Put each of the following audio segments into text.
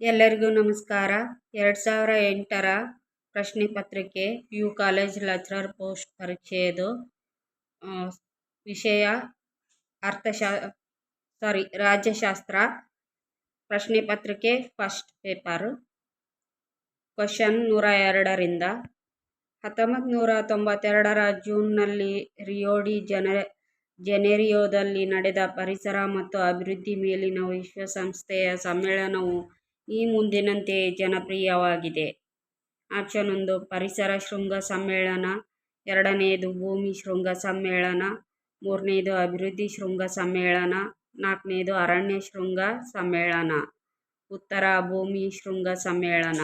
ಎಲ್ಲರಿಗೂ ನಮಸ್ಕಾರ. ಎರಡು ಸಾವಿರ ಎಂಟರ ಪ್ರಶ್ನೆ ಪತ್ರಿಕೆ, ಯು ಕಾಲೇಜ್ ಲೆಕ್ಚರರ್ ಪೋಸ್ಟ್ ಪರೀಕ್ಷೆಯದು. ವಿಷಯ ಅರ್ಥಶಾ ಸಾರಿ ರಾಜ್ಯಶಾಸ್ತ್ರ. ಪ್ರಶ್ನೆ ಪತ್ರಿಕೆ ಫಸ್ಟ್ ಪೇಪರ್ ಕ್ವಶನ್ ನೂರ ಎರಡರಿಂದ. ಹತ್ತೊಂಬತ್ತು ನೂರ ತೊಂಬತ್ತೆರಡರ ಜೂನ್ನಲ್ಲಿ ರಿಯೋಡಿ ಜನ ಜೆನೆರಿಯೋದಲ್ಲಿ ನಡೆದ ಪರಿಸರ ಮತ್ತು ಅಭಿವೃದ್ಧಿ ಮೇಲಿನ ವಿಶ್ವಸಂಸ್ಥೆಯ ಸಮ್ಮೇಳನವು ಈ ಮುಂದಿನಂತೆ ಜನಪ್ರಿಯವಾಗಿದೆ. ಆಪ್ಷನ್ ಒಂದು ಪರಿಸರ ಶೃಂಗ ಸಮ್ಮೇಳನ. ಎರಡನೆಯದು ಭೂಮಿ ಶೃಂಗ ಸಮ್ಮೇಳನ. ಮೂರನೆಯದು ಅಭಿವೃದ್ಧಿ ಶೃಂಗ ಸಮ್ಮೇಳನ. ನಾಲ್ಕನೇದು, ಅರಣ್ಯ ಶೃಂಗ ಸಮ್ಮೇಳನ. ಉತ್ತರ, ಭೂಮಿ ಶೃಂಗ ಸಮ್ಮೇಳನ.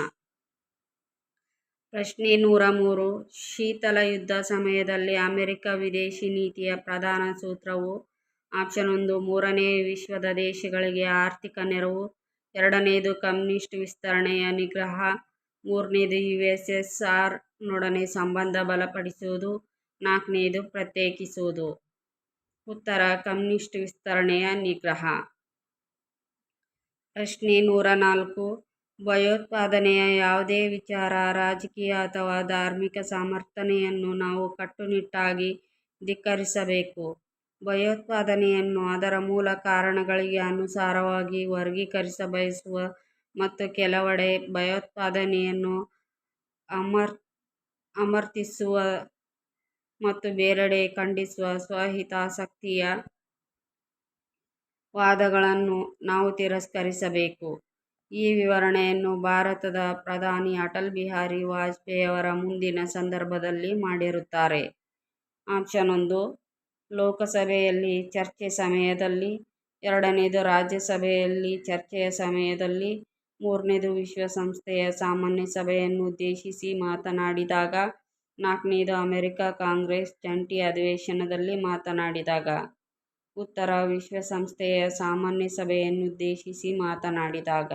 ಪ್ರಶ್ನೆ ನೂರ ಮೂರು, ಶೀತಲ ಯುದ್ಧ ಸಮಯದಲ್ಲಿ ಅಮೆರಿಕ ವಿದೇಶಿ ನೀತಿಯ ಪ್ರಧಾನ ಸೂತ್ರವು. ಆಪ್ಷನ್ ಒಂದು ಮೂರನೇ ವಿಶ್ವದ ದೇಶಗಳಿಗೆ ಆರ್ಥಿಕ ನೆರವು. ಎರಡನೆಯದು ಕಮ್ಯುನಿಸ್ಟ್ ವಿಸ್ತರಣೆಯ ನಿಗ್ರಹ, ಮೂರನೇದು ಯು ಎಸ್ ಎಸ್ ಆರ್ ನೊಡನೆ ಸಂಬಂಧ ಬಲಪಡಿಸುವುದು ನಾಲ್ಕನೆಯದು ಪ್ರತ್ಯೇಕಿಸುವುದು. ಉತ್ತರ, ಕಮ್ಯುನಿಸ್ಟ್ ವಿಸ್ತರಣೆಯ ನಿಗ್ರಹ. ಪ್ರಶ್ನೆ ನೂರ ನಾಲ್ಕು. ಭಯೋತ್ಪಾದನೆಯ ಯಾವುದೇ ವಿಚಾರ, ರಾಜಕೀಯ ಅಥವಾ ಧಾರ್ಮಿಕ ಸಮರ್ಥನೆಯನ್ನು ನಾವು ಕಟ್ಟುನಿಟ್ಟಾಗಿ ಧಿಕ್ಕರಿಸಬೇಕು. ಭಯೋತ್ಪಾದನೆಯನ್ನು ಅದರ ಮೂಲ ಕಾರಣಗಳಿಗೆ ಅನುಸಾರವಾಗಿ ವರ್ಗೀಕರಿಸಬಯಸುವ ಮತ್ತು ಕೆಲವೆಡೆ ಭಯೋತ್ಪಾದನೆಯನ್ನು ಅಮರ್ ಅಮರ್ತಿಸುವ ಮತ್ತು ಬೇರೆಡೆ ಖಂಡಿಸುವ ಸ್ವಹಿತಾಸಕ್ತಿಯ ವಾದಗಳನ್ನು ನಾವು ತಿರಸ್ಕರಿಸಬೇಕು. ಈ ವಿವರಣೆಯನ್ನು ಭಾರತದ ಪ್ರಧಾನಿ ಅಟಲ್ ಬಿಹಾರಿ ವಾಜಪೇಯಿಯವರ ಮುಂದಿನ ಸಂದರ್ಭದಲ್ಲಿ ಮಾಡಿರುತ್ತಾರೆ. ಆಪ್ಷನ್ ಒಂದು ಲೋಕಸಭೆಯಲ್ಲಿ ಚರ್ಚೆ ಸಮಯದಲ್ಲಿ ಎರಡನೆಯದು ರಾಜ್ಯಸಭೆಯಲ್ಲಿ ಚರ್ಚೆಯ ಸಮಯದಲ್ಲಿ, ಮೂರನೇದು ವಿಶ್ವಸಂಸ್ಥೆಯ ಸಾಮಾನ್ಯ ಸಭೆಯನ್ನು ಉದ್ದೇಶಿಸಿ ಮಾತನಾಡಿದಾಗ, ನಾಲ್ಕನೇದು ಅಮೆರಿಕ ಕಾಂಗ್ರೆಸ್ ಜಂಟಿ ಅಧಿವೇಶನದಲ್ಲಿ ಮಾತನಾಡಿದಾಗ, ಉತ್ತರ ವಿಶ್ವಸಂಸ್ಥೆಯ ಸಾಮಾನ್ಯ ಸಭೆಯನ್ನುದ್ದೇಶಿಸಿ ಮಾತನಾಡಿದಾಗ.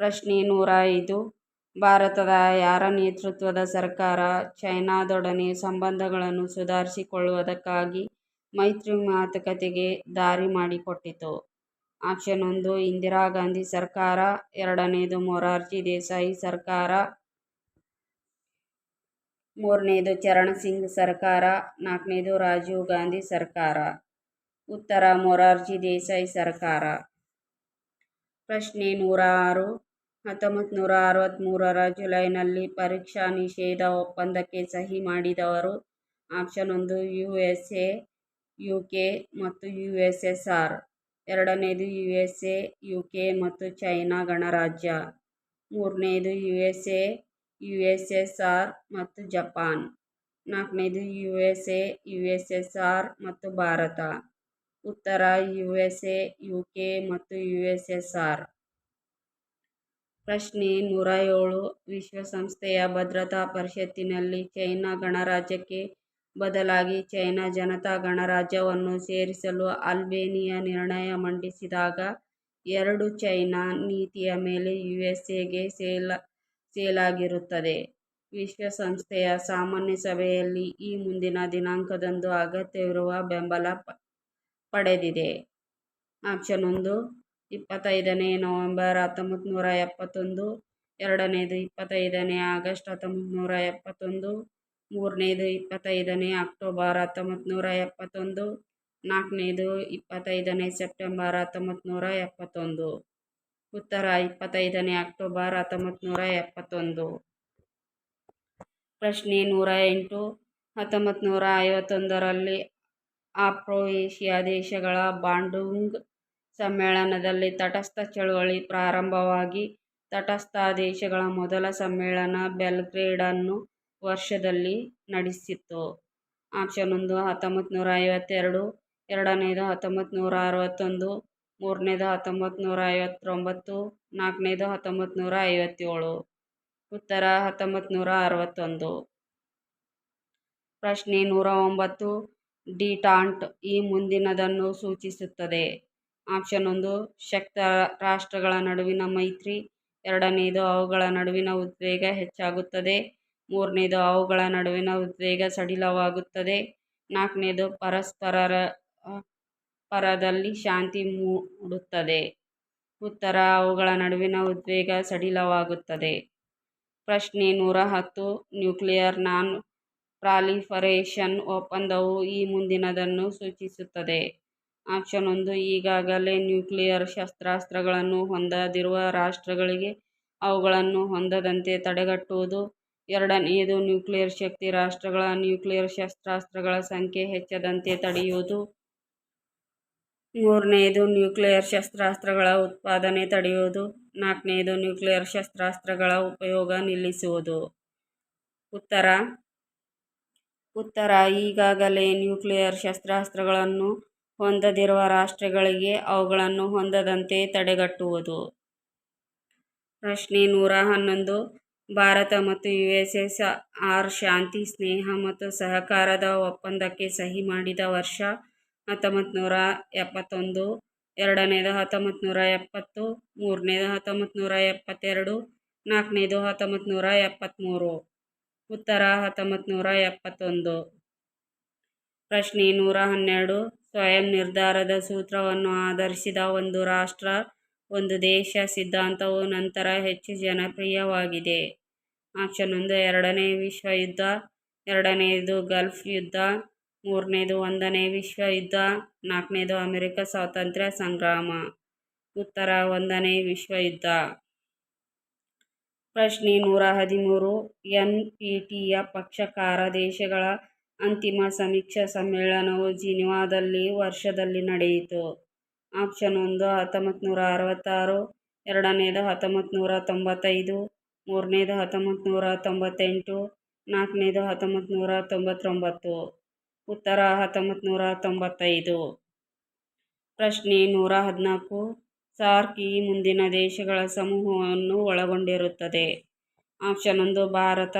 ಪ್ರಶ್ನೆ ನೂರ ಐದು ಭಾರತದ ಯಾರ ನೇತೃತ್ವದ ಸರ್ಕಾರ ಚೈನಾದೊಡನೆ ಸಂಬಂಧಗಳನ್ನು ಸುಧಾರಿಸಿಕೊಳ್ಳುವುದಕ್ಕಾಗಿ ಮೈತ್ರಿ ಮಾತುಕತೆಗೆ ದಾರಿ ಮಾಡಿಕೊಟ್ಟಿತು. ಆಪ್ಷನ್ ಒಂದು, ಇಂದಿರಾ ಗಾಂಧಿ ಸರ್ಕಾರ. ಎರಡನೇದು, ಮೊರಾರ್ಜಿ ದೇಸಾಯಿ ಸರ್ಕಾರ. ಮೂರನೇದು, ಚರಣ್ ಸಿಂಗ್ ಸರ್ಕಾರ. ನಾಲ್ಕನೇದು, ರಾಜೀವ್ ಗಾಂಧಿ ಸರ್ಕಾರ. ಉತ್ತರ, ಮೊರಾರ್ಜಿ ದೇಸಾಯಿ ಸರ್ಕಾರ. ಪ್ರಶ್ನೆ ನೂರ ಆರು ಹತ್ತೊಂಬತ್ತು ನೂರ ಅರವತ್ತ್ಮೂರರ ಜುಲೈನಲ್ಲಿ ಪರೀಕ್ಷಾ ನಿಷೇಧ ಒಪ್ಪಂದಕ್ಕೆ ಸಹಿ ಮಾಡಿದವರು ಆಪ್ಷನ್ ಒಂದು U S A U K ಮತ್ತು ಯು ಎಸ್ ಎಸ್ ಆರ್ ಎರಡನೇದು U S A U K ಮತ್ತು ಚೈನಾ ಗಣರಾಜ್ಯ. ಮೂರನೇದು U S A U S S R ಮತ್ತು ಜಪಾನ್. ನಾಲ್ಕನೇದು U S A U S S R ಮತ್ತು ಭಾರತ. ಉತ್ತರ U S A U K ಮತ್ತು ಯು ಎಸ್ ಎಸ್ ಆರ್ ಪ್ರಶ್ನೆ ನೂರ ಏಳು ವಿಶ್ವಸಂಸ್ಥೆಯ ಭದ್ರತಾ ಪರಿಷತ್ತಿನಲ್ಲಿ ಚೈನಾ ಗಣರಾಜ್ಯಕ್ಕೆ ಬದಲಾಗಿ ಚೈನಾ ಜನತಾ ಗಣರಾಜ್ಯವನ್ನು ಸೇರಿಸಲು ಅಲ್ಬೇನಿಯಾ ನಿರ್ಣಯ ಮಂಡಿಸಿದಾಗ ಎರಡು ಚೈನಾ ನೀತಿಯ ಮೇಲೆ ಯು ಎಸ್ ಎಗೆ ಸೇಲ, ಸೇಲಾಗಿರುತ್ತದೆ. ವಿಶ್ವಸಂಸ್ಥೆಯ ಸಾಮಾನ್ಯ ಸಭೆಯಲ್ಲಿ ಈ ಮುಂದಿನ ದಿನಾಂಕದಂದು ಅಗತ್ಯವಿರುವ ಬೆಂಬಲ ಪಡೆದಿದೆ. ಆಪ್ಷನ್ ಒಂದು ಇಪ್ಪತ್ತೈದನೇ ನವೆಂಬರ್ ಹತ್ತೊಂಬತ್ತು ನೂರ ಎಪ್ಪತ್ತೊಂದು, ಎರಡನೇದು ಇಪ್ಪತ್ತೈದನೇ ಆಗಸ್ಟ್ ಹತ್ತೊಂಬತ್ತು ನೂರ ಎಪ್ಪತ್ತೊಂದು, ಮೂರನೇದು ಇಪ್ಪತ್ತೈದನೇ ಅಕ್ಟೋಬರ್ ಹತ್ತೊಂಬತ್ತು ನೂರ ಎಪ್ಪತ್ತೊಂದು, ನಾಲ್ಕನೇದು ಇಪ್ಪತ್ತೈದನೇ ಸೆಪ್ಟೆಂಬರ್ ಹತ್ತೊಂಬತ್ತು ನೂರ ಎಪ್ಪತ್ತೊಂದು. ಉತ್ತರ ಇಪ್ಪತ್ತೈದನೇ ಅಕ್ಟೋಬರ್ ಹತ್ತೊಂಬತ್ತು ನೂರ ಎಪ್ಪತ್ತೊಂದು. ಪ್ರಶ್ನೆ ನೂರ ಎಂಟು ಹತ್ತೊಂಬತ್ತು ನೂರ ಐವತ್ತೊಂದರಲ್ಲಿ ಏಷ್ಯಾ ದೇಶಗಳ ಬಾಂಡುಂಗ್ ಸಮ್ಮೇಳನದಲ್ಲಿ ತಟಸ್ಥ ಚಳುವಳಿ ಪ್ರಾರಂಭವಾಗಿ ತಟಸ್ಥ ದೇಶಗಳ ಮೊದಲ ಸಮ್ಮೇಳನ ಬೆಲ್ಗ್ರೇಡನ್ನು ವರ್ಷದಲ್ಲಿ ನಡೆಸಿತ್ತು. ಆಪ್ಷನ್ ಒಂದು ಹತ್ತೊಂಬತ್ತು ನೂರ ಐವತ್ತೆರಡು ಎರಡನೇದು ಹತ್ತೊಂಬತ್ತು ನೂರ ಅರವತ್ತೊಂದು ಮೂರನೇದು ಹತ್ತೊಂಬತ್ತು ನೂರ ಐವತ್ತೊಂಬತ್ತು ನಾಲ್ಕನೇದು ಹತ್ತೊಂಬತ್ತು ನೂರ ಐವತ್ತೇಳು ಉತ್ತರ ಹತ್ತೊಂಬತ್ತು ನೂರ ಅರವತ್ತೊಂದು ಪ್ರಶ್ನೆ ನೂರ ಒಂಬತ್ತು ಡಿಟಾಂಟ್ ಈ ಮುಂದಿನದನ್ನು ಸೂಚಿಸುತ್ತದೆ. ಆಪ್ಷನ್ ಒಂದು, ಶಕ್ತ ರಾಷ್ಟ್ರಗಳ ನಡುವಿನ ಮೈತ್ರಿ. ಎರಡನೆಯದು ಅವುಗಳ ನಡುವಿನ ಉದ್ವೇಗ ಹೆಚ್ಚಾಗುತ್ತದೆ. ಮೂರನೇದು, ಅವುಗಳ ನಡುವಿನ ಉದ್ವೇಗ ಸಡಿಲವಾಗುತ್ತದೆ. ನಾಲ್ಕನೇದು, ಪರಸ್ಪರರ ಪರದಲ್ಲಿ ಶಾಂತಿ ಮೂಡುತ್ತದೆ. ಉತ್ತರ, ಅವುಗಳ ನಡುವಿನ ಉದ್ವೇಗ ಸಡಿಲವಾಗುತ್ತದೆ. ಪ್ರಶ್ನೆ ನೂರ ಹತ್ತು, ನ್ಯೂಕ್ಲಿಯರ್ ನಾನ್ ಪ್ರಾಲಿಫರೇಷನ್ ಒಪ್ಪಂದವು ಈ ಮುಂದಿನದನ್ನು ಸೂಚಿಸುತ್ತದೆ. ಆಪ್ಷನ್ ಒಂದು, ಈಗಾಗಲೇ ನ್ಯೂಕ್ಲಿಯರ್ ಶಸ್ತ್ರಾಸ್ತ್ರಗಳನ್ನು ಹೊಂದದಿರುವ ರಾಷ್ಟ್ರಗಳಿಗೆ ಅವುಗಳನ್ನು ಹೊಂದದಂತೆ ತಡೆಗಟ್ಟುವುದು. ಎರಡನೆಯದು, ನ್ಯೂಕ್ಲಿಯರ್ ಶಕ್ತಿ ರಾಷ್ಟ್ರಗಳ ನ್ಯೂಕ್ಲಿಯರ್ ಶಸ್ತ್ರಾಸ್ತ್ರಗಳ ಸಂಖ್ಯೆ ಹೆಚ್ಚದಂತೆ ತಡೆಯುವುದು. ಮೂರನೆಯದು, ನ್ಯೂಕ್ಲಿಯರ್ ಶಸ್ತ್ರಾಸ್ತ್ರಗಳ ಉತ್ಪಾದನೆ ತಡೆಯುವುದು. ನಾಲ್ಕನೆಯದು, ನ್ಯೂಕ್ಲಿಯರ್ ಶಸ್ತ್ರಾಸ್ತ್ರಗಳ ಉಪಯೋಗ ನಿಲ್ಲಿಸುವುದು. ಉತ್ತರ. ಉತ್ತರ, ಈಗಾಗಲೇ ನ್ಯೂಕ್ಲಿಯರ್ ಶಸ್ತ್ರಾಸ್ತ್ರಗಳನ್ನು ಹೊಂದದಿರುವ ರಾಷ್ಟ್ರಗಳಿಗೆ ಅವುಗಳನ್ನು ಹೊಂದದಂತೆ ತಡೆಗಟ್ಟುವುದು. ಪ್ರಶ್ನೆ ನೂರ ಹನ್ನೊಂದು. ಭಾರತ ಮತ್ತು ಯು ಎಸ್ ಎಸ್ ಆರ್ ಶಾಂತಿ, ಸ್ನೇಹ ಮತ್ತು ಸಹಕಾರದ ಒಪ್ಪಂದಕ್ಕೆ ಸಹಿ ಮಾಡಿದ ವರ್ಷ ಹತ್ತೊಂಬತ್ತು ನೂರ ಎಪ್ಪತ್ತೊಂದು. ಎರಡನೇದು ಹತ್ತೊಂಬತ್ತು ನೂರ ಎಪ್ಪತ್ತು. ಮೂರನೇದು ಹತ್ತೊಂಬತ್ತು ನೂರ ಎಪ್ಪತ್ತೆರಡು. ನಾಲ್ಕನೇದು ಹತ್ತೊಂಬತ್ತು ನೂರ ಎಪ್ಪತ್ತ್ಮೂರು ಉತ್ತರ ಹತ್ತೊಂಬತ್ತು ನೂರ ಎಪ್ಪತ್ತೊಂದು. ಪ್ರಶ್ನೆ ನೂರ ಹನ್ನೆರಡು. ಸ್ವಯಂ ನಿರ್ಧಾರದ ಸೂತ್ರವನ್ನು ಆಧರಿಸಿದ ಒಂದು ರಾಷ್ಟ್ರ, ಒಂದು ದೇಶ ಸಿದ್ಧಾಂತವು ನಂತರ ಹೆಚ್ಚು ಜನಪ್ರಿಯವಾಗಿದೆ. ಆಪ್ಷನ್ ಒಂದು, ಎರಡನೇ ವಿಶ್ವಯುದ್ಧ ಎರಡನೆಯದು ಗಲ್ಫ್ ಯುದ್ಧ, ಮೂರನೇದು ಒಂದನೇ ವಿಶ್ವಯುದ್ಧ, ನಾಲ್ಕನೇದು ಅಮೆರಿಕ ಸ್ವಾತಂತ್ರ್ಯ ಸಂಗ್ರಾಮ. ಉತ್ತರ, ಒಂದನೇ ವಿಶ್ವಯುದ್ಧ. ಪ್ರಶ್ನೆ ನೂರ ಹದಿಮೂರು ಎನ್ ಪಿ ಟಿಯ ಪಕ್ಷಕಾರ ದೇಶಗಳ ಅಂತಿಮ ಸಮೀಕ್ಷಾ ಸಮ್ಮೇಳನವು ಜಿನಿವಾದಲ್ಲಿ ವರ್ಷದಲ್ಲಿ ನಡೆಯಿತು. ಆಪ್ಷನ್ ಒಂದು ಹತ್ತೊಂಬತ್ತು ನೂರ ಅರವತ್ತಾರು, ಎರಡನೇದು ಹತ್ತೊಂಬತ್ತು ನೂರ ತೊಂಬತ್ತೈದು, ಮೂರನೇದು ಹತ್ತೊಂಬತ್ತು ನೂರ ತೊಂಬತ್ತೆಂಟು, ನಾಲ್ಕನೇದು ಹತ್ತೊಂಬತ್ತು ನೂರ ತೊಂಬತ್ತೊಂಬತ್ತು. ಉತ್ತರ ಹತ್ತೊಂಬತ್ತು ನೂರ ತೊಂಬತ್ತೈದು. ಪ್ರಶ್ನೆ ನೂರ ಹದಿನಾಲ್ಕು, ಸಾರ್ಕ್ ಈ ಮುಂದಿನ ದೇಶಗಳ ಸಮೂಹವನ್ನು ಒಳಗೊಂಡಿರುತ್ತದೆ. ಆಪ್ಷನ್ ಒಂದು ಭಾರತ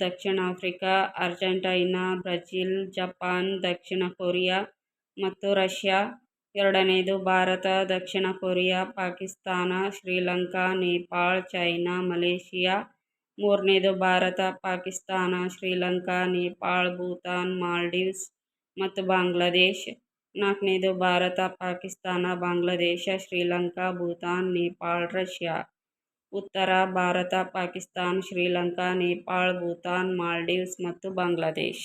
ದಕ್ಷಿಣ ಆಫ್ರಿಕಾ ಅರ್ಜೆಂಟೈನಾ ಬ್ರೆಜಿಲ್ ಜಪಾನ್ ದಕ್ಷಿಣ ಕೊರಿಯಾ ಮತ್ತು ರಷ್ಯಾ ಎರಡನೇದು ಭಾರತ, ದಕ್ಷಿಣ Korea, Pakistan, Sri Lanka, Nepal, China, Malaysia, ಮೂರನೇದು ಭಾರತ, ಪಾಕಿಸ್ತಾನ, ಶ್ರೀಲಂಕಾ, ನೇಪಾಳ, ಭೂತಾನ್, ಮಾಲ್ಡೀವ್ಸ್ ಮತ್ತು ಬಾಂಗ್ಲಾದೇಶ್. ನಾಲ್ಕನೇದು ಭಾರತ, ಪಾಕಿಸ್ತಾನ, ಬಾಂಗ್ಲಾದೇಶ, ಶ್ರೀಲಂಕಾ, ಭೂತಾನ್, ನೇಪಾಳ, ರಷ್ಯಾ. ಉತ್ತರ ಭಾರತ, ಪಾಕಿಸ್ತಾನ್, ಶ್ರೀಲಂಕಾ, ನೇಪಾಳ್, ಭೂತಾನ್, ಮಾಲ್ಡೀವ್ಸ್ ಮತ್ತು ಬಾಂಗ್ಲಾದೇಶ್.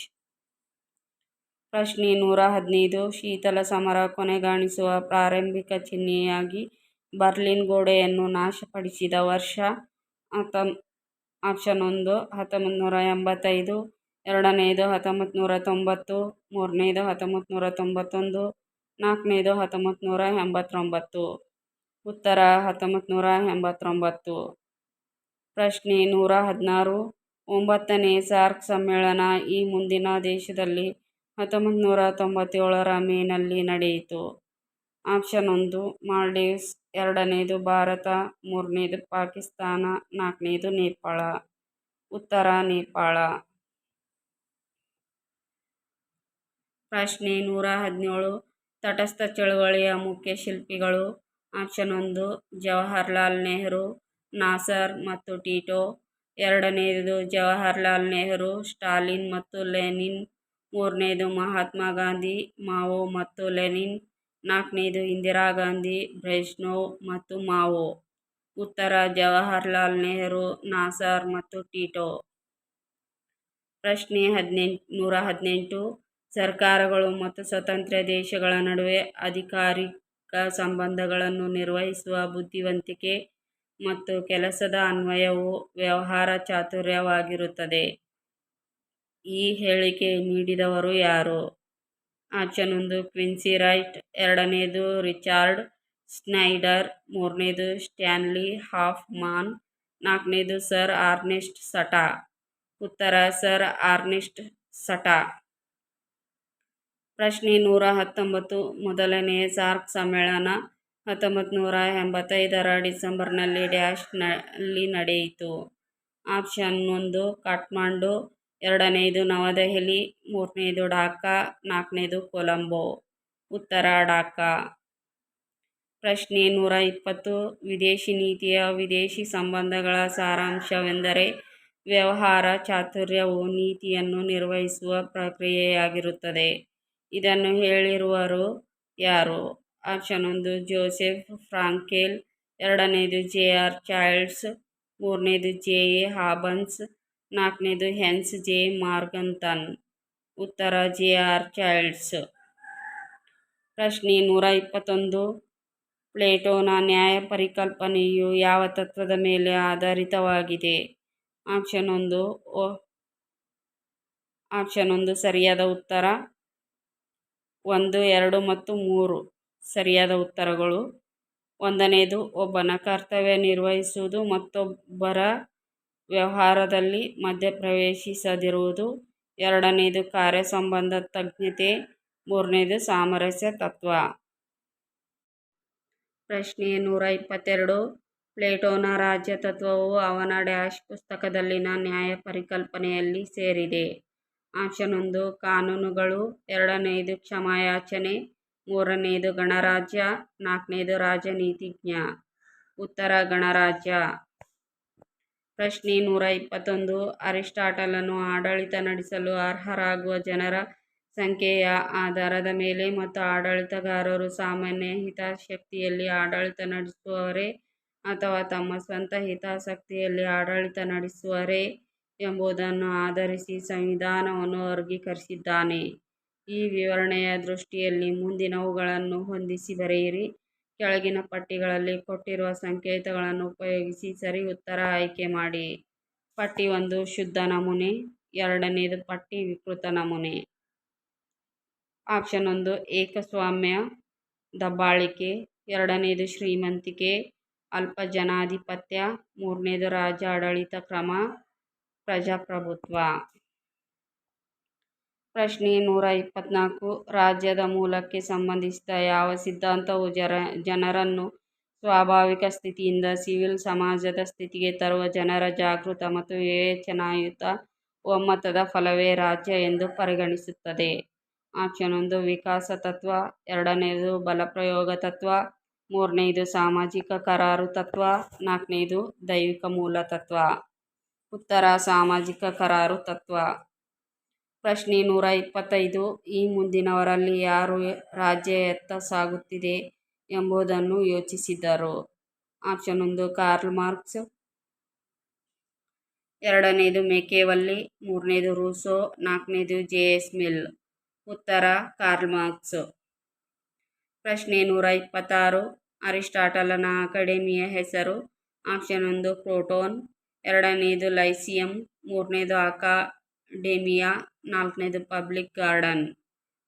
ಪ್ರಶ್ನೆ ನೂರ ಹದಿನೈದು. ಶೀತಲ ಸಮರ ಕೊನೆಗಾಣಿಸುವ ಪ್ರಾರಂಭಿಕ ಚಿಹ್ನೆಯಾಗಿ ಬರ್ಲಿನ್ ಗೋಡೆಯನ್ನು ನಾಶಪಡಿಸಿದ ವರ್ಷ ಹತ್ತೊಂ, ಆಪ್ಷನ್ ಒಂದು ಹತ್ತೊಂಬತ್ತು ನೂರ ಎಂಬತ್ತೈದು, ಎರಡನೇದು ಹತ್ತೊಂಬತ್ತು ನೂರ ತೊಂಬತ್ತು, ಮೂರನೇದು ಹತ್ತೊಂಬತ್ತು ನೂರ ತೊಂಬತ್ತೊಂದು, ನಾಲ್ಕನೇದು ಹತ್ತೊಂಬತ್ತು ನೂರ ಎಂಬತ್ತೊಂಬತ್ತು. ಉತ್ತರ ಹತ್ತೊಂಬತ್ತು ನೂರ ಎಂಬತ್ತೊಂಬತ್ತು. ಪ್ರಶ್ನೆ ನೂರ ಹದಿನಾರು. ಒಂಬತ್ತನೇ ಸಾರ್ಕ್ ಸಮ್ಮೇಳನ ಈ ಮುಂದಿನ ದೇಶದಲ್ಲಿ ಹತ್ತೊಂಬತ್ತು ನೂರ ತೊಂಬತ್ತೇಳರ ಮೇನಲ್ಲಿ ನಡೆಯಿತು. ಆಪ್ಷನ್ ಒಂದು, ಮಾಲ್ಡೀವ್ಸ್. ಎರಡನೇದು, ಭಾರತ. ಮೂರನೇದು, ಪಾಕಿಸ್ತಾನ. ನಾಲ್ಕನೇದು, ನೇಪಾಳ. ಉತ್ತರ, ನೇಪಾಳ. ಪ್ರಶ್ನೆ ನೂರ ಹದಿನೇಳು. ತಟಸ್ಥ ಚಳುವಳಿಯ ಮುಖ್ಯ ಶಿಲ್ಪಿಗಳು ಆಪ್ಷನ್ ಜವಾಹರ್ಲಾಲ್ ನೆಹರು, ನಾಸರ್ ಮತ್ತು ಟಿಟೋ. ಎರಡನೆಯದು ಜವಾಹರ್ಲಾಲ್ ನೆಹರು, ಸ್ಟಾಲಿನ್ ಮತ್ತು ಲೆನಿನ್. ಮೂರನೇದು, ಮಹಾತ್ಮ ಗಾಂಧಿ, ಮಾವೋ ಮತ್ತು ಲೆನಿನ್. ನಾಲ್ಕನೇದು, ಇಂದಿರಾ ಗಾಂಧಿ ಬ್ರೆಜ್ನೋ ಮತ್ತು ಮಾವೋ. ಉತ್ತರ, ಜವಾಹರ್ಲಾಲ್ ನೆಹರು, ನಾಸರ್ ಮತ್ತು ಟಿಟೋ. ಪ್ರಶ್ನೆ ಹದಿನೆಂಟು, ನೂರ ಹದಿನೆಂಟು. ಸರ್ಕಾರಗಳು ಮತ್ತು ಸ್ವತಂತ್ರ ದೇಶಗಳ ನಡುವೆ ಅಧಿಕಾರಿಕ ಸಂಬಂಧಗಳನ್ನು ನಿರ್ವಹಿಸುವ ಬುದ್ಧಿವಂತಿಕೆ ಮತ್ತು ಕೆಲಸದ ಅನ್ವಯವು ವ್ಯವಹಾರ ಚಾತುರ್ಯವಾಗಿರುತ್ತದೆ. ಈ ಹೇಳಿಕೆ ನೀಡಿದವರು ಯಾರು? ಆಚನೊಂದು ಕ್ವಿನ್ಸಿ ರೈಟ್, ಎರಡನೇದು ರಿಚಾರ್ಡ್ ಸ್ನೈಡರ್, ಮೂರನೇದು ಸ್ಟ್ಯಾನ್ಲಿ ಹಾಫ್ಮಾನ್, ನಾಲ್ಕನೇದು ಸರ್ ಆರ್ನೆಸ್ಟ್ ಸಟಾ. ಉತ್ತರ, ಸರ್ ಆರ್ನೆಸ್ಟ್ ಸಟಾ. ಪ್ರಶ್ನೆ ನೂರ ಹತ್ತೊಂಬತ್ತು. ಮೊದಲನೆಯ ಸಾರ್ಕ್ ಸಮ್ಮೇಳನ ಹತ್ತೊಂಬತ್ತು ನೂರ ಎಂಬತ್ತೈದರ ಡಿಸೆಂಬರ್ನಲ್ಲಿ ಡ್ಯಾಶ್ನಲ್ಲಿ ನಡೆಯಿತು. ಆಪ್ಷನ್ ಒಂದು, ಕಾಠ್ಮಂಡು. ಎರಡನೆಯದು ನವದೆಹಲಿ. ಮೂರನೇದು, ಢಾಕಾ. ನಾಲ್ಕನೇದು, ಕೊಲಂಬೋ. ಉತ್ತರ, ಢಾಕಾ. ಪ್ರಶ್ನೆ ನೂರ ಇಪ್ಪತ್ತು. ವಿದೇಶಿ ನೀತಿಯ ವಿದೇಶಿ ಸಂಬಂಧಗಳ ಸಾರಾಂಶವೆಂದರೆ ವ್ಯವಹಾರ, ಚಾತುರ್ಯವು ನೀತಿಯನ್ನು ನಿರ್ವಹಿಸುವ ಪ್ರಕ್ರಿಯೆಯಾಗಿರುತ್ತದೆ. ಇದನ್ನು ಹೇಳಿರುವರು ಯಾರು? ಆಪ್ಷನ್ ಒಂದು, ಜೋಸೆಫ್ ಫ್ರಾಂಕೆಲ್. ಎರಡನೇದು ಜೆ ಆರ್ ಚೈಲ್ಡ್ಸ್. ಮೂರನೇದು ಜೆ ಎ ಹಾಬನ್ಸ್. ನಾಲ್ಕನೇದು, ಹೆನ್ಸ್ ಜೆ. ಮಾರ್ಗಂತನ್ ಉತ್ತರ ಜೆ ಆರ್ ಚೈಲ್ಡ್ಸ್. ಪ್ರಶ್ನೆ ನೂರ ಇಪ್ಪತ್ತೊಂದು. ಪ್ಲೇಟೋನ ನ್ಯಾಯ ಪರಿಕಲ್ಪನೆಯು ಯಾವ ತತ್ವದ ಮೇಲೆ ಆಧಾರಿತವಾಗಿದೆ? ಆಪ್ಷನ್ ಒಂದು ಆಪ್ಷನ್ ಒಂದು, ಸರಿಯಾದ ಉತ್ತರ. ಒಂದು, ಎರಡು ಮತ್ತು ಮೂರು ಸರಿಯಾದ ಉತ್ತರಗಳು. ಒಂದನೆಯದು, ಒಬ್ಬನ ಕರ್ತವ್ಯ ನಿರ್ವಹಿಸುವುದು ಮತ್ತೊಬ್ಬರ ವ್ಯವಹಾರದಲ್ಲಿ ಮಧ್ಯಪ್ರವೇಶಿಸದಿರುವುದು. ಕಾರ್ಯ ಸಂಬಂಧ ತಜ್ಞತೆ. ಮೂರನೇದು ಸಾಮರಸ್ಯ ತತ್ವ. ಪ್ರಶ್ನೆ ನೂರ ಇಪ್ಪತ್ತೆರಡು. ಪ್ಲೇಟೋನ ರಾಜ್ಯ ತತ್ವವು ಅವನ ಡ್ಯಾಶ್ ಪುಸ್ತಕದಲ್ಲಿನ ನ್ಯಾಯ ಪರಿಕಲ್ಪನೆಯಲ್ಲಿ ಸೇರಿದೆ. ಆಪ್ಷನ್ ಒಂದು ಕಾನೂನುಗಳು. ಎರಡನೆಯದು ಕ್ಷಮಾಯಾಚನೆ. ಮೂರನೆಯದು ಗಣರಾಜ್ಯ. ನಾಲ್ಕನೇದು, ರಾಜನೀತಿಜ್ಞ. ಉತ್ತರ, ಗಣರಾಜ್ಯ. ಪ್ರಶ್ನೆ ನೂರ ಇಪ್ಪತ್ತೊಂದು ಅರಿಸ್ಟಾಟಲನು ಆಡಳಿತ ನಡೆಸಲು ಅರ್ಹರಾಗುವ ಜನರ ಸಂಖ್ಯೆಯ ಆಧಾರದ ಮೇಲೆ ಮತ್ತು ಆಡಳಿತಗಾರರು ಸಾಮಾನ್ಯ ಹಿತಾಸಕ್ತಿಯಲ್ಲಿ ಆಡಳಿತ ನಡೆಸುವವರೇ ಅಥವಾ ತಮ್ಮ ಸ್ವಂತ ಹಿತಾಸಕ್ತಿಯಲ್ಲಿ ಆಡಳಿತ ನಡೆಸುವರೇ ಎಂಬುದನ್ನು ಆಧರಿಸಿ ಸಂವಿಧಾನವನ್ನು ವರ್ಗೀಕರಿಸಿದ್ದಾನೆ. ಈ ವಿವರಣೆಯ ದೃಷ್ಟಿಯಲ್ಲಿ ಮುಂದಿನವುಗಳನ್ನು ಹೊಂದಿಸಿ ಬರೆಯಿರಿ. ಕೆಳಗಿನ ಪಟ್ಟಿಗಳಲ್ಲಿ ಕೊಟ್ಟಿರುವ ಸಂಕೇತಗಳನ್ನು ಉಪಯೋಗಿಸಿ ಸರಿ ಉತ್ತರ ಆಯ್ಕೆ ಮಾಡಿ. ಪಟ್ಟಿ ಒಂದು, ಶುದ್ಧ ನಮೂನೆ. ಎರಡನೇದು, ಪಟ್ಟಿ ವಿಕೃತ ನಮೂನೆ. ಆಪ್ಷನ್ ಒಂದು, ಏಕಸ್ವಾಮ್ಯ, ದಬ್ಬಾಳಿಕೆ. ಎರಡನೇದು, ಶ್ರೀಮಂತಿಕೆ. ಅಲ್ಪ ಜನಾಧಿಪತ್ಯ ಮೂರನೇದು ರಾಜ ಆಡಳಿತ ಕ್ರಮ. ಪ್ರಜಾಪ್ರಭುತ್ವ. ಪ್ರಶ್ನೆ ನೂರ ಇಪ್ಪತ್ನಾಲ್ಕು. ರಾಜ್ಯದ ಮೂಲಕ್ಕೆ ಸಂಬಂಧಿಸಿದ ಯಾವ ಸಿದ್ಧಾಂತವು ಜರ, ಜನರನ್ನು ಸ್ವಾಭಾವಿಕ ಸ್ಥಿತಿಯಿಂದ ಸಿವಿಲ್ ಸಮಾಜದ ಸ್ಥಿತಿಗೆ ತರುವ ಜನರ ಜಾಗೃತ ಮತ್ತು ವಿವೇಚನಾಯುತ ಒಮ್ಮತದ ಫಲವೇ ರಾಜ್ಯ ಎಂದು ಪರಿಗಣಿಸುತ್ತದೆ. ಆಪ್ಷನ್ ಒಂದು, ವಿಕಾಸ ತತ್ವ. ಎರಡನೆಯದು ಬಲಪ್ರಯೋಗ ತತ್ವ. ಮೂರನೆಯದು ಸಾಮಾಜಿಕ ಕರಾರು ತತ್ವ. ನಾಲ್ಕನೇದು, ದೈವಿಕ ಮೂಲ ತತ್ವ. ಉತ್ತರ ಸಾಮಾಜಿಕ ಕರಾರು ತತ್ವ. ಪ್ರಶ್ನೆ ನೂರ ಇಪ್ಪತ್ತೈದು, ಈ ಮುಂದಿನವರಲ್ಲಿ ಯಾರು ರಾಜ್ಯ ಎತ್ತ ಸಾಗುತ್ತಿದೆ ಎಂಬುದನ್ನು ಯೋಚಿಸಿದರು. ಆಪ್ಷನ್ ಒಂದು, ಕಾರ್ಲ್ ಮಾರ್ಕ್ಸ್. ಎರಡನೇದು, ಮೇಕೆವಲ್ಲಿ. ಮೂರನೇದು, ರೂಸೋ. ನಾಲ್ಕನೇದು, ಜೆ. ಎಸ್. ಮಿಲ್. ಉತ್ತರ, ಕಾರ್ಲ್ ಮಾರ್ಕ್ಸ್. ಪ್ರಶ್ನೆ ನೂರ ಇಪ್ಪತ್ತಾರು, ಅರಿಸ್ಟಾಟಲನ ಅಕಾಡೆಮಿಯ ಹೆಸರು. ಆಪ್ಷನ್ ಒಂದು, ಪ್ರೋಟೋನ್. ಎರಡನೇದು ಲೈಸಿಯಂ, ಮೂರನೇದು ಅಕಾಡೆಮಿಯಾ, ನಾಲ್ಕನೇದು ಪಬ್ಲಿಕ್ ಗಾರ್ಡನ್.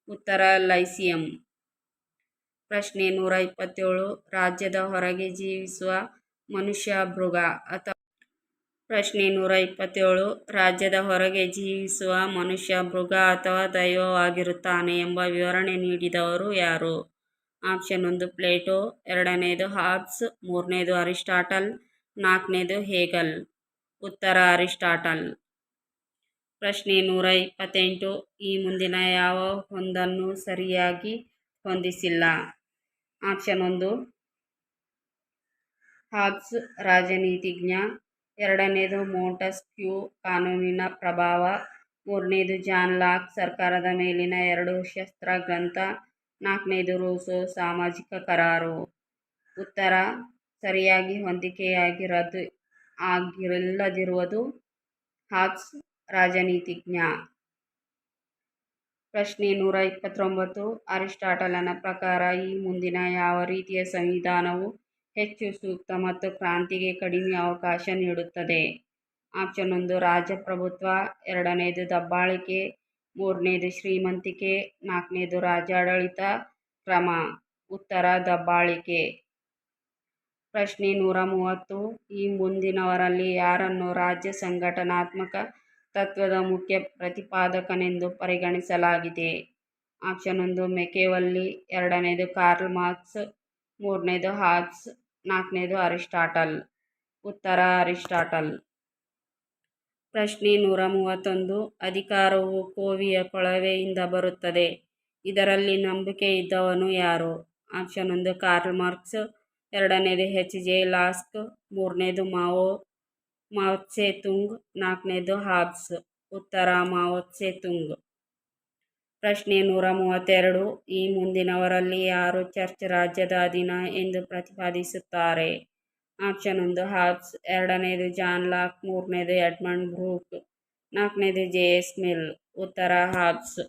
ಉತ್ತರ ಲೈಸಿಯಂ. ಪ್ರಶ್ನೆ ನೂರ ಇಪ್ಪತ್ತೇಳು, ರಾಜ್ಯದ ಹೊರಗೆ ಜೀವಿಸುವ ಮನುಷ್ಯ ಮೃಗ ಅಥವಾ ಪ್ರಶ್ನೆ ನೂರ ಇಪ್ಪತ್ತೇಳು, ರಾಜ್ಯದ ಹೊರಗೆ ಜೀವಿಸುವ ಮನುಷ್ಯ ಮೃಗ ಅಥವಾ ದೈವವಾಗಿರುತ್ತಾನೆ ಎಂಬ ವಿವರಣೆ ನೀಡಿದವರು ಯಾರು? ಆಪ್ಷನ್ ಒಂದು, ಪ್ಲೇಟೋ. ಎರಡನೇದು ಹಾಬ್ಸ್, ಮೂರನೇದು ಅರಿಸ್ಟಾಟಲ್, ನಾಲ್ಕನೇದು ಹೇಗಲ್. ಉತ್ತರ ಅರಿಸ್ಟಾಟಲ್. ಪ್ರಶ್ನೆ ನೂರ ಇಪ್ಪತ್ತೆಂಟು, ಈ ಮುಂದಿನ ಯಾವ ಒಂದನ್ನು ಸರಿಯಾಗಿ ಹೊಂದಿಸಿಲ್ಲ. ಆಪ್ಷನ್ ಒಂದು ಹಾಬ್ಸ್ ರಾಜನೀತಿಜ್ಞ. ಎರಡನೇದು ಮೋಂಟಸ್ಕ್ಯೂ ಕಾನೂನಿನ ಪ್ರಭಾವ. ಮೂರನೇದು, ಜಾನ್ ಲಾಕ್ ಸರ್ಕಾರದ ಮೇಲಿನ ಎರಡು ಶಸ್ತ್ರ ಗ್ರಂಥ ನಾಲ್ಕನೇದು, ರೂಸೋ ಸಾಮಾಜಿಕ ಕರಾರು. ಉತ್ತರ, ಸರಿಯಾಗಿ ಹೊಂದಿಕೆಯಾಗಿರದು ಆಗಿಲ್ಲದಿರುವುದು ಹಾಬ್ಸ್ ರಾಜನೀತಿಜ್ಞ. ಪ್ರಶ್ನೆ ನೂರ ಇಪ್ಪತ್ತೊಂಬತ್ತು. ಅರಿಸ್ಟಾಟಲನ ಪ್ರಕಾರ ಈ ಮುಂದಿನ ಯಾವ ರೀತಿಯ ಸಂವಿಧಾನವು ಹೆಚ್ಚು ಸೂಕ್ತ ಮತ್ತು ಕ್ರಾಂತಿಗೆ ಕಡಿಮೆ ಅವಕಾಶ ನೀಡುತ್ತದೆ? ಆಪ್ಷನ್ ಒಂದು, ರಾಜಪ್ರಭುತ್ವ. ಎರಡನೇದು, ದಬ್ಬಾಳಿಕೆ. ಮೂರನೇದು, ಶ್ರೀಮಂತಿಕೆ. ನಾಲ್ಕನೇದು ರಾಜಾಡಳಿತ ಕ್ರಮ. ಉತ್ತರ, ದಬ್ಬಾಳಿಕೆ. ಪ್ರಶ್ನೆ ನೂರ ಮೂವತ್ತು. ಈ ಮುಂದಿನವರಲ್ಲಿ ಯಾರನ್ನು ರಾಜ್ಯ ಸಂಘಟನಾತ್ಮಕ ತತ್ವದ ಮುಖ್ಯ ಪ್ರತಿಪಾದಕನೆಂದು ಪರಿಗಣಿಸಲಾಗಿದೆ? ಆಪ್ಷನ್ ಒಂದು ಮೆಕೆವಲ್ಲಿ ಎರಡನೇದು, ಕಾರ್ಲ್ ಮಾರ್ಕ್ಸ್. ಮೂರನೇದು, ಹಾಬ್ಸ್. ನಾಲ್ಕನೇದು, ಅರಿಸ್ಟಾಟಲ್. ಉತ್ತರ, ಅರಿಸ್ಟಾಟಲ್. ಪ್ರಶ್ನೆ ನೂರ ಮೂವತ್ತೊಂದು, ಅಧಿಕಾರವು ಕೋವಿಯ ಕೊಳವೆಯಿಂದ ಬರುತ್ತದೆ. ಇದರಲ್ಲಿ ನಂಬಿಕೆ ಇದ್ದವನು ಯಾರು? ಆಪ್ಷನ್ ಒಂದು, ಕಾರ್ಲ್ ಮಾರ್ಕ್ಸ್. ಎರಡನೇದು ಹೆಚ್ ಜೆ ಲಾಸ್ಕ್ ಮೂರನೇದು ಮಾವೋ ಮಾವ್ತ್ಸೆತುಂಗ್ ನಾಲ್ಕನೇದು ಹಾಬ್ಸ್ ಉತ್ತರ ಮಾವೋತ್ಸೆತುಂಗ್ ಪ್ರಶ್ನೆ ನೂರ ಮೂವತ್ತೆರಡು, ಈ ಮುಂದಿನವರಲ್ಲಿ ಯಾರು ಚರ್ಚ್ ರಾಜ್ಯದ ಅಧೀನ ಎಂದು ಪ್ರತಿಪಾದಿಸುತ್ತಾರೆ? ಆಪ್ಷನ್ ಒಂದು ಹಾಬ್ಸ್ ಎರಡನೇದು ಜಾನ್ ಲಾಕ್ ಮೂರನೇದು ಎಡ್ಮಂಡ್ ಬ್ರೂಕ್ ನಾಲ್ಕನೇದು ಜೆ ಎಸ್ ಮಿಲ್ ಉತ್ತರ ಹಾಬ್ಸ್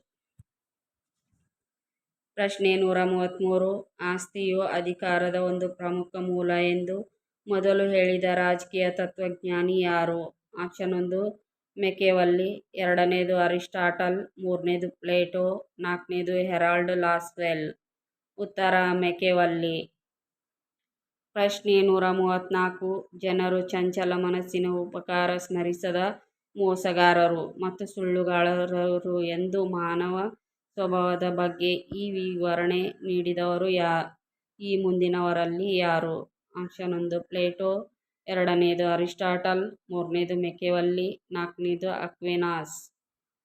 ಪ್ರಶ್ನೆ ನೂರ ಮೂವತ್ತ್ಮೂರು ಆಸ್ತಿಯು ಅಧಿಕಾರದ ಒಂದು ಪ್ರಮುಖ ಮೂಲ ಎಂದು ಮೊದಲು ಹೇಳಿದ ರಾಜಕೀಯ ತತ್ವಜ್ಞಾನಿ ಯಾರು? ಆಪ್ಷನ್ ಒಂದು ಮೆಕೆವಲ್ಲಿ ಎರಡನೇದು ಅರಿಸ್ಟಾಟಲ್. ಮೂರನೇದು ಪ್ಲೇಟೋ. ನಾಲ್ಕನೇದು ಹೆರಾಲ್ಡ್ ಲಾಸ್ವೆಲ್. ಉತ್ತರ ಮೆಕೆವಲ್ಲಿ ಪ್ರಶ್ನೆ ನೂರ ಮೂವತ್ತ್ನಾಲ್ಕು ಜನರು ಚಂಚಲ ಮನಸ್ಸಿನ ಉಪಕಾರ ಸ್ಮರಿಸದ ಮೋಸಗಾರರು ಮತ್ತು ಸುಳ್ಳುಗಾರರು ಎಂದು ಮಾನವ ಸ್ವಭಾವದ ಬಗ್ಗೆ ಈ ವಿವರಣೆ ನೀಡಿದವರು ಯಾ, ಈ ಮುಂದಿನವರಲ್ಲಿ ಯಾರು? ಆಪ್ಷನ್ ಒಂದು ಪ್ಲೇಟೋ. ಎರಡನೇದು, ಅರಿಸ್ಟಾಟಲ್. ಮೂರನೇದು ಮೆಕೆವಲ್ಲಿ ನಾಲ್ಕನೇದು, ಅಕ್ವೆನಾಸ್.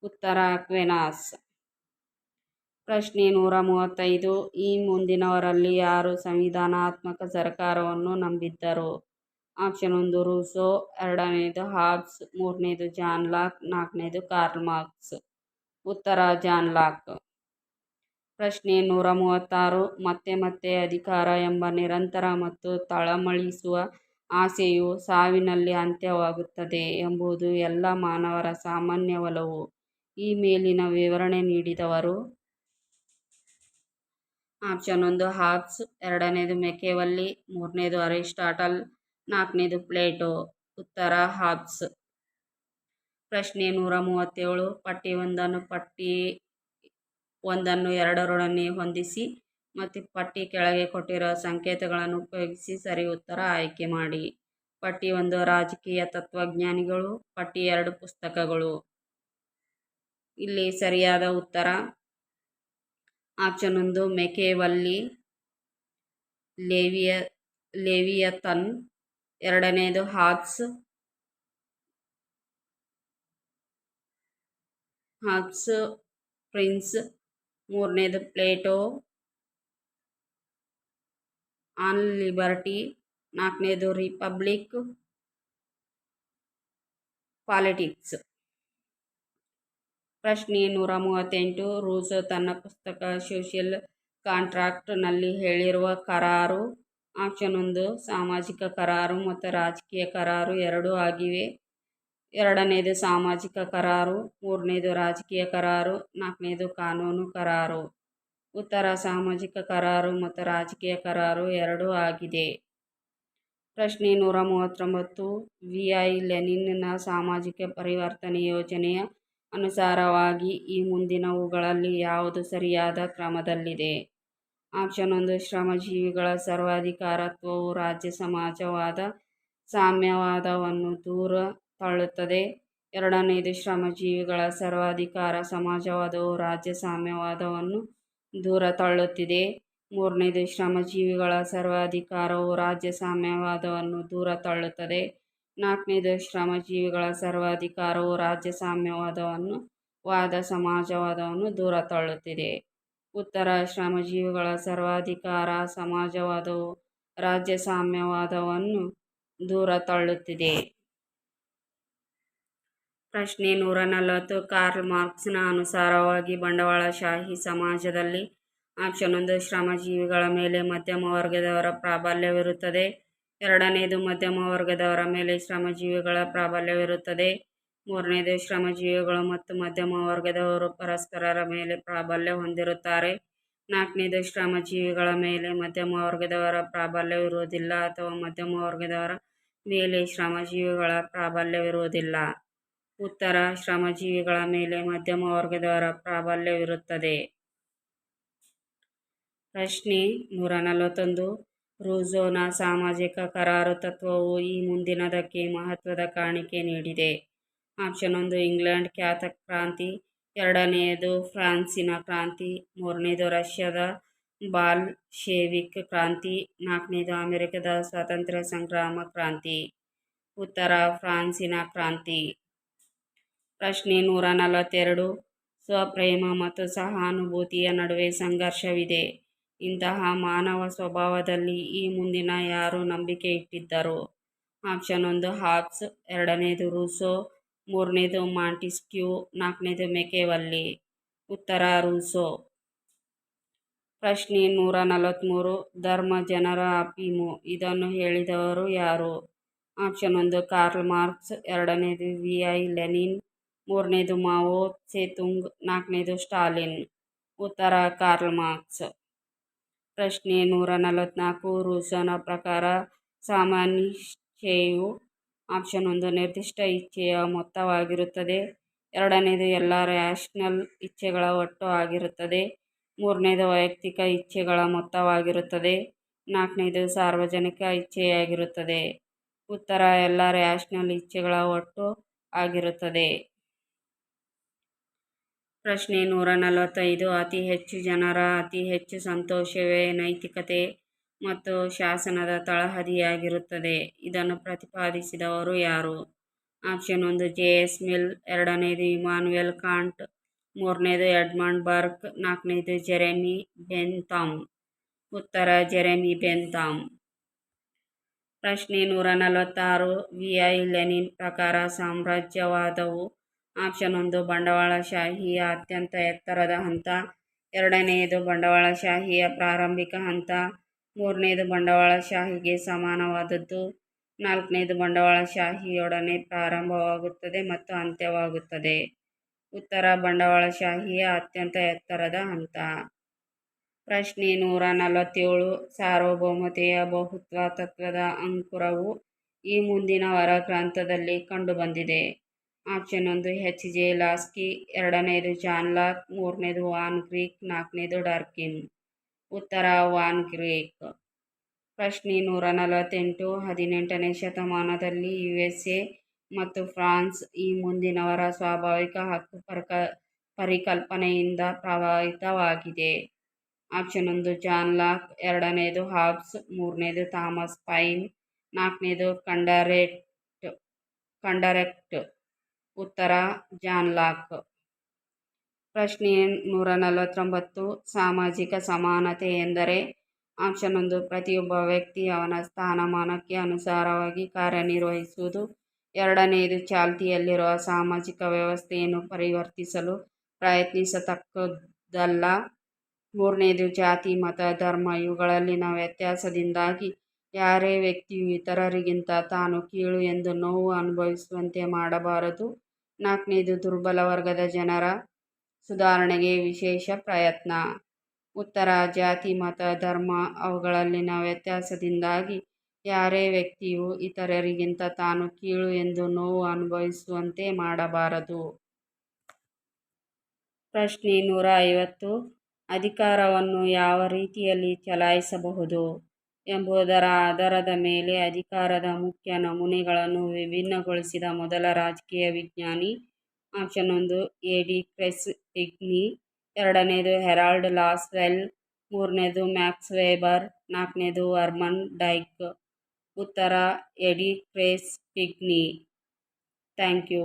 ಉತ್ತರ, ಅಕ್ವೆನಾಸ್. ಪ್ರಶ್ನೆ ನೂರ ಮೂವತ್ತೈದು, ಈ ಮುಂದಿನವರಲ್ಲಿ ಯಾರು ಸಂವಿಧಾನಾತ್ಮಕ ಸರ್ಕಾರವನ್ನು ನಂಬಿದ್ದರು? ಆಪ್ಷನ್ ಒಂದು, ರೂಸೋ. ಎರಡನೇದು, ಹಾಬ್ಸ್. ಮೂರನೇದು ಜಾನ್ ಲಾಕ್ ನಾಲ್ಕನೇದು, ಕಾರ್ಲ್ ಮಾರ್ಕ್ಸ್. ಉತ್ತರ ಜಾನ್ ಲಾಕ್ ಪ್ರಶ್ನೆ ನೂರ ಮೂವತ್ತಾರು, ಮತ್ತೆ ಮತ್ತೆ ಅಧಿಕಾರ ಎಂಬ ನಿರಂತರ ಮತ್ತು ತಳಮಳಿಸುವ ಆಸೆಯು ಸಾವಿನಲ್ಲಿ ಅಂತ್ಯವಾಗುತ್ತದೆ ಎಂಬುದು ಎಲ್ಲ ಮಾನವರ ಸಾಮಾನ್ಯ ಒಲವು. ಈ ಮೇಲಿನ ವಿವರಣೆ ನೀಡಿದವರು ಆಪ್ಷನ್ ಒಂದು ಹಾಬ್ಸ್ ಎರಡನೇದು ಮೆಕೆವಲ್ಲಿ ಮೂರನೇದು, ಅರಿಸ್ಟಾಟಲ್. ನಾಲ್ಕನೇದು, ಪ್ಲೇಟೋ. ಉತ್ತರ ಹಾಬ್ಸ್ ಪ್ರಶ್ನೆ ನೂರ ಮೂವತ್ತೇಳು, ಪಟ್ಟಿ ಒಂದನ್ನು ಪಟ್ಟಿ ಒಂದನ್ನು ಎರಡರೊಡನೆ ಹೊಂದಿಸಿ ಮತ್ತು ಪಟ್ಟಿ ಕೆಳಗೆ ಕೊಟ್ಟಿರುವ ಸಂಕೇತಗಳನ್ನು ಉಪಯೋಗಿಸಿ ಸರಿ ಉತ್ತರ ಆಯ್ಕೆ ಮಾಡಿ. ಪಟ್ಟಿ ಒಂದು ರಾಜಕೀಯ ತತ್ವಜ್ಞಾನಿಗಳು, ಪಟ್ಟಿ ಎರಡು ಪುಸ್ತಕಗಳು. ಇಲ್ಲಿ ಸರಿಯಾದ ಉತ್ತರ. ಆಪ್ಷನ್ ಒಂದು ಮೆಕೇವಲ್ಲಿ ಲೇವಿಯ, ಲೇವಿಯತನ್. ಎರಡನೇದು ಹಾಬ್ಸ್ ಹಾಬ್ಸ್ ಪ್ರಿನ್ಸ್ ಮೂರನೇದು ಪ್ಲೇಟೋ ಆನ್ ಲಿಬರ್ಟಿ ನಾಲ್ಕನೇದು ರಿಪಬ್ಲಿಕ್ ಪಾಲಿಟಿಕ್ಸ್ ಪ್ರಶ್ನೆ ನೂರ ಮೂವತ್ತೆಂಟು, ರೂಸ್ ತನ್ನ ಪುಸ್ತಕ ಸೋಷಿಯಲ್ ಕಾಂಟ್ರಾಕ್ಟ್ನಲ್ಲಿ ಹೇಳಿರುವ ಕರಾರು. ಆಪ್ಷನ್ ಒಂದು, ಸಾಮಾಜಿಕ ಕರಾರು ಮತ್ತು ರಾಜಕೀಯ ಕರಾರು ಎರಡೂ ಆಗಿವೆ. ಎರಡನೇದು ಸಾಮಾಜಿಕ ಕರಾರು, ಮೂರನೇದು ರಾಜಕೀಯ ಕರಾರು, ನಾಲ್ಕನೇದು ಕಾನೂನು ಕರಾರು. ಉತ್ತರ, ಸಾಮಾಜಿಕ ಕರಾರು ಮತ್ತು ರಾಜಕೀಯ ಕರಾರು ಎರಡೂ ಆಗಿದೆ. ಪ್ರಶ್ನೆ ನೂರ ಮೂವತ್ತೊಂಬತ್ತು ವಿ ಐ ಲೆನಿನ್ನ ಸಾಮಾಜಿಕ ಪರಿವರ್ತನೆ ಯೋಜನೆಯ ಅನುಸಾರವಾಗಿ ಈ ಮುಂದಿನವುಗಳಲ್ಲಿ ಯಾವುದು ಸರಿಯಾದ ಕ್ರಮದಲ್ಲಿದೆ? ಆಪ್ಷನ್ ಒಂದು, ಶ್ರಮಜೀವಿಗಳ ಸರ್ವಾಧಿಕಾರತ್ವವು ರಾಜ್ಯ ಸಮಾಜವಾದ ಸಾಮ್ಯವಾದವನ್ನು ದೂರ ತಳ್ಳುತ್ತದೆ ಎರಡನೆಯದು, ಶ್ರಮಜೀವಿಗಳ ಸರ್ವಾಧಿಕಾರ, ಸಮಾಜವಾದವು ರಾಜ್ಯ ಸಾಮ್ಯವಾದವನ್ನು ದೂರ ತಳ್ಳುತ್ತಿದೆ ಮೂರನೇದು ಶ್ರಮಜೀವಿಗಳ ಸರ್ವಾಧಿಕಾರವು ರಾಜ್ಯ ಸಾಮ್ಯವಾದವನ್ನು ದೂರ ತಳ್ಳುತ್ತದೆ ನಾಲ್ಕನೇದು ಶ್ರಮಜೀವಿಗಳ ಸರ್ವಾಧಿಕಾರವು ರಾಜ್ಯ ಸಾಮ್ಯವಾದವನ್ನು, ವಾದ ಸಮಾಜವಾದವನ್ನು ದೂರ ತಳ್ಳುತ್ತಿದೆ ಉತ್ತರ, ಶ್ರಮಜೀವಿಗಳ ಸರ್ವಾಧಿಕಾರ, ಸಮಾಜವಾದವು ರಾಜ್ಯ ಸಾಮ್ಯವಾದವನ್ನು ದೂರ ತಳ್ಳುತ್ತಿದೆ ಪ್ರಶ್ನೆ ನೂರ ನಲವತ್ತು. ಕಾರ್ಲ್ ಮಾರ್ಕ್ಸ್ನ ಅನುಸಾರವಾಗಿ ಬಂಡವಾಳಶಾಹಿ ಸಮಾಜದಲ್ಲಿ ಆಪ್ಷನ್ ಒಂದು, ಶ್ರಮಜೀವಿಗಳ ಮೇಲೆ ಮಧ್ಯಮ ವರ್ಗದವರ ಪ್ರಾಬಲ್ಯವಿರುತ್ತದೆ. ಎರಡನೇದು, ಮಧ್ಯಮ ವರ್ಗದವರ ಮೇಲೆ ಶ್ರಮಜೀವಿಗಳ ಪ್ರಾಬಲ್ಯವಿರುತ್ತದೆ. ಮೂರನೇದು, ಶ್ರಮಜೀವಿಗಳು ಮತ್ತು ಮಧ್ಯಮ ವರ್ಗದವರು ಪರಸ್ಪರರ ಮೇಲೆ ಪ್ರಾಬಲ್ಯ ಹೊಂದಿರುತ್ತಾರೆ. ನಾಲ್ಕನೇದು, ಶ್ರಮಜೀವಿಗಳ ಮೇಲೆ ಮಧ್ಯಮ ವರ್ಗದವರ ಪ್ರಾಬಲ್ಯವಿರುವುದಿಲ್ಲ ಅಥವಾ ಮಧ್ಯಮ ವರ್ಗದವರ ಮೇಲೆ ಶ್ರಮಜೀವಿಗಳ ಪ್ರಾಬಲ್ಯವಿರುವುದಿಲ್ಲ. ಉತ್ತರ ಶ್ರಮಜೀವಿಗಳ ಮೇಲೆ ಮಧ್ಯಮ ವರ್ಗದವರ ಪ್ರಾಬಲ್ಯವಿರುತ್ತದೆ. ಪ್ರಶ್ನೆ ನೂರ ನಲವತ್ತೊಂದು ರೂಝೋನ ಸಾಮಾಜಿಕ ಕರಾರು ತತ್ವವು ಈ ಮುಂದಿನದಕ್ಕೆ ಮಹತ್ವದ ಕಾಣಿಕೆ ನೀಡಿದೆ. ಆಪ್ಷನ್ ಒಂದು, ಇಂಗ್ಲೆಂಡ್ ಖ್ಯಾತ ಕ್ರಾಂತಿ. ಎರಡನೆಯದು, ಫ್ರಾನ್ಸಿನ ಕ್ರಾಂತಿ. ಮೂರನೇದು, ರಷ್ಯಾದ ಬಾಲ್ ಶೇವಿಕ್ ಕ್ರಾಂತಿ. ನಾಲ್ಕನೇದು, ಅಮೆರಿಕದ ಸ್ವಾತಂತ್ರ್ಯ ಸಂಗ್ರಾಮ ಕ್ರಾಂತಿ. ಉತ್ತರ, ಫ್ರಾನ್ಸಿನ ಕ್ರಾಂತಿ. ಪ್ರಶ್ನೆ ನೂರ ನಲವತ್ತೆರಡು. ಸ್ವಪ್ರೇಮ ಮತ್ತು ಸಹಾನುಭೂತಿಯ ನಡುವೆ ಸಂಘರ್ಷವಿದೆ. ಇಂತಹ ಮಾನವ ಸ್ವಭಾವದಲ್ಲಿ ಈ ಮುಂದಿನ ಯಾರು ನಂಬಿಕೆ ಇಟ್ಟಿದ್ದರು? ಆಪ್ಷನ್ ಒಂದು ಹಾಬ್ಸ್ ಎರಡನೇದು, ರೂಸೋ. ಮೂರನೇದು, ಮಾಂಟಿಸ್ಕ್ಯೂ. ನಾಲ್ಕನೇದು ಮೆಕೆವಲ್ಲಿ ಉತ್ತರ, ರೂಸೋ. ಪ್ರಶ್ನೆ ನೂರ ನಲವತ್ತ್ಮೂರು ಧರ್ಮ ಜನರ ಅಫೀಮು ಇದನ್ನು ಹೇಳಿದವರು ಯಾರು? ಆಪ್ಷನ್ ಒಂದು, ಕಾರ್ಲ್ ಮಾರ್ಕ್ಸ್. ಎರಡನೇದು, ವಿ ಐ ಲೆನಿನ್. ಮೂರನೇದು ಮಾವೋ, ಸೇತುಂಗ್, ನಾಲ್ಕನೇದು ಸ್ಟಾಲಿನ್. ಉತ್ತರ ಕಾರ್ಲ್ ಮಾರ್ಕ್ಸ್. ಪ್ರಶ್ನೆ ನೂರ ನಲವತ್ತ್ನಾಲ್ಕು ರೂಸನ ಪ್ರಕಾರ ಸಾಮಾನ್ಯಿಚ್ಛೆಯು ಆಪ್ಷನ್ ಒಂದು, ನಿರ್ದಿಷ್ಟ ಇಚ್ಛೆಯ ಮೊತ್ತವಾಗಿರುತ್ತದೆ. ಎರಡನೇದು ಎಲ್ಲ ರ್ಯಾಷನಲ್ ಇಚ್ಛೆಗಳ ಒಟ್ಟು ಆಗಿರುತ್ತದೆ. ಮೂರನೇದು ವೈಯಕ್ತಿಕ ಇಚ್ಛೆಗಳ ಮೊತ್ತವಾಗಿರುತ್ತದೆ. ನಾಲ್ಕನೇದು ಸಾರ್ವಜನಿಕ ಇಚ್ಛೆಯಾಗಿರುತ್ತದೆ. ಉತ್ತರ ಎಲ್ಲ ರ್ಯಾಷನಲ್ ಇಚ್ಛೆಗಳ ಒಟ್ಟು ಆಗಿರುತ್ತದೆ. ಪ್ರಶ್ನೆ ನೂರ ನಲವತ್ತೈದು. ಅತಿ ಹೆಚ್ಚು ಜನರ ಅತಿ ಹೆಚ್ಚು ಸಂತೋಷವೇ ನೈತಿಕತೆ ಮತ್ತು ಶಾಸನದ ತಳಹದಿಯಾಗಿರುತ್ತದೆ. ಇದನ್ನು ಪ್ರತಿಪಾದಿಸಿದವರು ಯಾರು? ಆಪ್ಷನ್ ಒಂದು, ಜೆ. ಎಸ್. ಮಿಲ್. ಎರಡನೇದು ಇಮಾನ್ಯುಯಲ್ ಕಾಂಟ್. ಮೂರನೇದು, ಎಡ್ಮಂಡ್ ಬರ್ಕ್. ನಾಲ್ಕನೇದು, ಜೆರೆಮಿ ಬೆಂತಾಮ್ ಉತ್ತರ, ಜೆರೆಮಿ ಬೆಂತಾಮ್ ಪ್ರಶ್ನೆ ನೂರ ನಲವತ್ತಾರು. ವಿ ಐ ಲೆನಿನ್ ಪ್ರಕಾರ ಸಾಮ್ರಾಜ್ಯವಾದವು ಆಪ್ಷನ್ ಒಂದು ಬಂಡವಾಳಶಾಹಿಯ ಅತ್ಯಂತ ಎತ್ತರದ ಹಂತ. ಎರಡನೆಯದು, ಬಂಡವಾಳಶಾಹಿಯ ಪ್ರಾರಂಭಿಕ ಹಂತ. ಮೂರನೇದು ಬಂಡವಾಳಶಾಹಿಗೆ ಸಮಾನವಾದದ್ದು. ನಾಲ್ಕನೇದು ಬಂಡವಾಳಶಾಹಿಯೊಡನೆ ಪ್ರಾರಂಭವಾಗುತ್ತದೆ ಮತ್ತು ಅಂತ್ಯವಾಗುತ್ತದೆ. ಉತ್ತರ, ಬಂಡವಾಳಶಾಹಿಯ ಅತ್ಯಂತ ಎತ್ತರದ ಹಂತ. ಪ್ರಶ್ನೆ ನೂರ ನಲವತ್ತೇಳು, ಸಾರ್ವಭೌಮತೆಯ ಬಹುತ್ವ ತತ್ವದ ಅಂಕುರವು ಈ ಮುಂದಿನ ವರ ಗ್ರಂಥದಲ್ಲಿ ಕಂಡುಬಂದಿದೆ. ಆಪ್ಷನ್ ಒಂದು ಎಚ್ ಜೆ ಲಾಸ್ಕಿ ಎರಡನೇದು ಜಾನ್ ಲಾಕ್, ಮೂರನೇದು ವಾನ್ ಗ್ರೀಕ್, ನಾಲ್ಕನೇದು ಡಾರ್ಕಿನ್. ಉತ್ತರ ವಾನ್ ಗ್ರೀಕ್. ಪ್ರಶ್ನೆ ನೂರ ನಲವತ್ತೆಂಟು, ಹದಿನೆಂಟನೇ ಶತಮಾನದಲ್ಲಿ ಯು ಎಸ್ ಎ ಮತ್ತು ಫ್ರಾನ್ಸ್ ಈ ಮುಂದಿನವರ ಸ್ವಾಭಾವಿಕ ಹಕ್ಕು ಪರಕ, ಪರಿಕಲ್ಪನೆಯಿಂದ ಪ್ರಭಾವಿತವಾಗಿದೆ. ಆಪ್ಷನ್ ಒಂದು ಜಾನ್ ಲಾಕ್, ಎರಡನೇದು ಹಾಬ್ಸ್, ಮೂರನೇದು ಥಾಮಸ್ ಪೈನ್, ನಾಲ್ಕನೇದು ಕಂಡರೆಟ್, ಕಂಡರೆಕ್ಟ್. ಉತ್ತರ ಜಾನ್ ಲಾಕ್ ಪ್ರಶ್ನೆ ನೂರ ನಲವತ್ತೊಂಬತ್ತು ಸಾಮಾಜಿಕ ಸಮಾನತೆ ಎಂದರೆ ಆಪ್ಷನ್ ಒಂದು, ಪ್ರತಿಯೊಬ್ಬ ವ್ಯಕ್ತಿ ಅವನ ಸ್ಥಾನಮಾನಕ್ಕೆ ಅನುಸಾರವಾಗಿ ಕಾರ್ಯನಿರ್ವಹಿಸುವುದು. ಎರಡನೆಯದು ಚಾಲ್ತಿಯಲ್ಲಿರುವ ಸಾಮಾಜಿಕ ವ್ಯವಸ್ಥೆಯನ್ನು ಪರಿವರ್ತಿಸಲು ಪ್ರಯತ್ನಿಸತಕ್ಕದ್ದಲ್ಲ. ಮೂರನೇದು, ಜಾತಿ, ಮತ, ಧರ್ಮ, ಇವುಗಳಲ್ಲಿನ ವ್ಯತ್ಯಾಸದಿಂದಾಗಿ ಯಾರೇ ವ್ಯಕ್ತಿಯು ಇತರರಿಗಿಂತ ತಾನು ಕೀಳು ಎಂದು ನೋವು ಅನುಭವಿಸುವಂತೆ ಮಾಡಬಾರದು. ನಾಲ್ಕನೇದು ದುರ್ಬಲ ವರ್ಗದ ಜನರ ಸುಧಾರಣೆಗೆ ವಿಶೇಷ ಪ್ರಯತ್ನ. ಉತ್ತರ, ಜಾತಿ, ಮತ, ಧರ್ಮ ಅವುಗಳಲ್ಲಿನ ವ್ಯತ್ಯಾಸದಿಂದಾಗಿ ಯಾರೇ ವ್ಯಕ್ತಿಯು ಇತರರಿಗಿಂತ ತಾನು ಕೀಳು ಎಂದು ನೋವು ಅನುಭವಿಸುವಂತೆ ಮಾಡಬಾರದು. ಪ್ರಶ್ನೆ ನೂರ ಐವತ್ತು. ಅಧಿಕಾರವನ್ನು ಯಾವ ರೀತಿಯಲ್ಲಿ ಚಲಾಯಿಸಬಹುದು? ಎಂಬುದರ ಆಧಾರದ ಮೇಲೆ ಅಧಿಕಾರದ ಮುಖ್ಯ ನಮೂನೆಗಳನ್ನು ವಿಭಿನ್ನಗೊಳಿಸಿದ ಮೊದಲ ರಾಜಕೀಯ ವಿಜ್ಞಾನಿ ಆಪ್ಷನ್ ಒಂದು, ಎ. ಡಿ. ಕ್ರೆಸ್ ಟಿಗ್ನಿ ಎರಡನೇದು ಹೆರಾಲ್ಡ್ ಲಾಸ್ವೆಲ್, ಮೂರನೇದು ಮ್ಯಾಕ್ಸ್ ವೇಬರ್, ನಾಲ್ಕನೇದು ಅರ್ಮನ್ ಡೈಕ್. ಉತ್ತರ ಎಡಿ ಕ್ರೇಸ್ ಪಿಗ್ನಿ. Thank you.